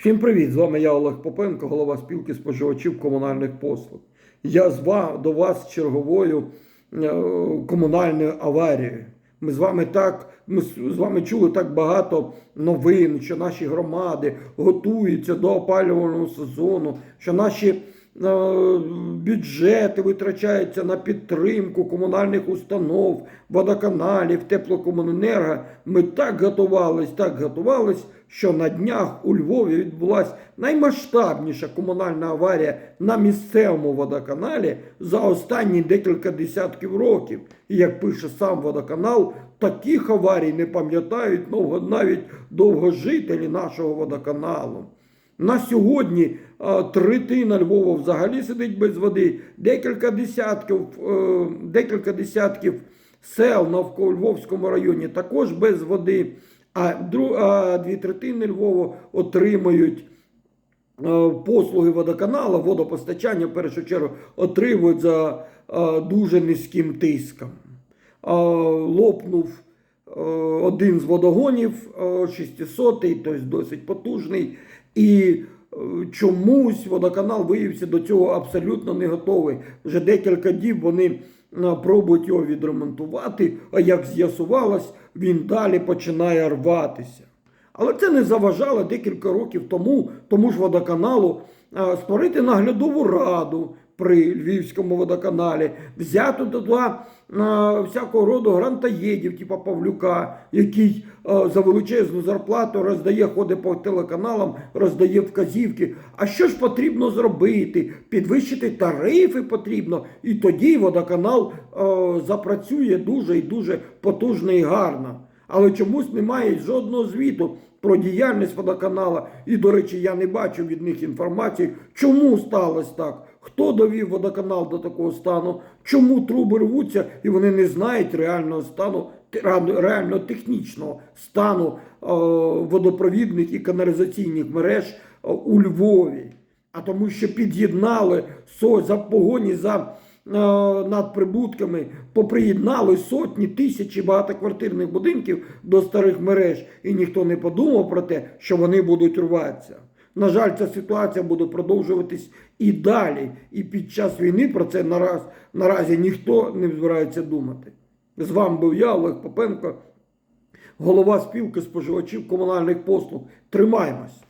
Всім привіт! З вами я Олег Попенко, голова спілки споживачів комунальних послуг. Я з ва- до вас черговою е, комунальною аварією. Ми з вами так, ми з вами чули так багато новин, що наші громади готуються до опалювального сезону, що наші бюджети витрачаються на підтримку комунальних установ, водоканалів, теплокомуненерго. Ми так готувались, так готувались, що на днях у Львові відбулася наймасштабніша комунальна аварія на місцевому водоканалі за останні декілька десятків років. І як пише сам водоканал, таких аварій не пам'ятають навіть довгожителі нашого водоканалу. На сьогодні третина Львова взагалі сидить без води. Декілька десятків, е, декілька десятків сел навколо Львовському районі також без води. А, дві третини Львова отримують е, послуги водоканалу, водопостачання в першу чергу отримують за е, дуже низьким тиском. Лопнув один з водогонів е, 600, тобто досить потужний. І е, чомусь водоканал виявився до цього абсолютно не готовий. Вже декілька діб вони е, пробують його відремонтувати, а як з'ясувалось, він далі починає рватися. Але це не заважало декілька років тому, тому ж водоканалу е, створити наглядову раду при Львівському водоканалі, взяти туди всякого роду грантаєдів, типу Павлюка, який за величезну зарплату роздає, ходить по телеканалам, роздає вказівки. А що ж потрібно зробити? Підвищити тарифи потрібно, і тоді водоканал запрацює дуже і дуже потужно і гарно але чомусь немає жодного звіту про діяльність водоканала. І, до речі, я не бачу від них інформації, чому сталося так, хто довів водоканал до такого стану, чому труби рвуться, і вони не знають реального стану, реально технічного стану е, водопровідних і каналізаційних мереж е, у Львові. А тому, що під'єднали за погоні за над прибутками, поприєднали сотні тисячі багатоквартирних будинків до старих мереж, і ніхто не подумав про те, що вони будуть рватися. На жаль, ця ситуація буде продовжуватись і далі. І під час війни про це нараз, наразі ніхто не збирається думати. З вами був я, Олег Попенко, голова спілки споживачів комунальних послуг. Тримаємось!